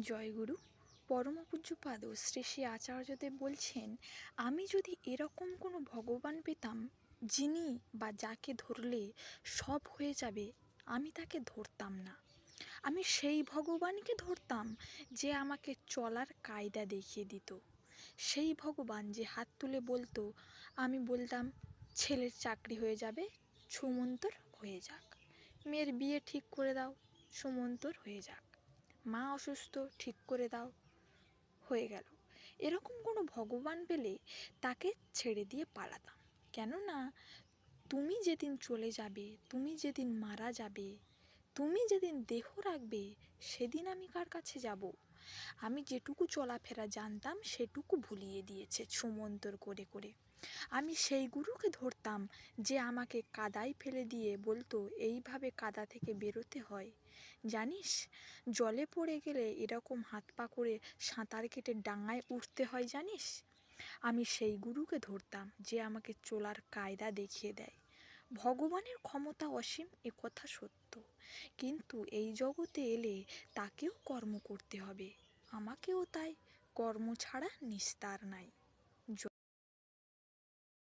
জয়গুরু পরম পূজ্যপাদ শ্রী শ্রী আচার্যদেব বলছেন, আমি যদি এরকম কোনো ভগবান পেতাম, যিনি বা যাকে ধরলে সব হয়ে যাবে, আমি তাকে ধরতাম না। আমি সেই ভগবানকে ধরতাম যে আমাকে চলার কায়দা দেখিয়ে দিত। সেই ভগবান যে হাত তুলে বলতো, আমি বলতাম, ছেলের চাকরি হয়ে যাবে, সুমন্তর হয়ে যাক। মেয়ের বিয়ে ঠিক করে দাও, সুমন্তর হয়ে যাক। মা অসুস্থ, ঠিক করে দাও। হয়ে গেল। এরকম কোনো ভগবান পেলে তাকে ছেড়ে দিয়ে পালাতাম। কেননা, তুমি যেদিন চলে যাবে, তুমি যেদিন মারা যাবে তুমি যেদিন দেহ রাখবে, সেদিন আমি কার কাছে যাব? আমি যেটুকু চলাফেরা জানতাম, সেটুকু ভুলিয়ে দিয়েছে সুমন্তর করে করে। আমি সেই গুরুকে ধরতাম যে আমাকে কাদায় ফেলে দিয়ে বলতো, এইভাবে কাদা থেকে বেরোতে হয়। জানিস, জলে পড়ে গেলে এরকম হাত পা করে সাঁতার কেটে ডাঙায় উঠতে হয়, জানিস? আমি সেই গুরুকে ধরতাম যে আমাকে চলার কায়দা দেখিয়ে দেয়। ভগবানের ক্ষমতা অসীম, এ কথা সত্য। কিন্তু এই জগতে এলে তাকেও কর্ম করতে হবে। আমাকেও তাই কর্ম ছাড়া নিস্তার নাই।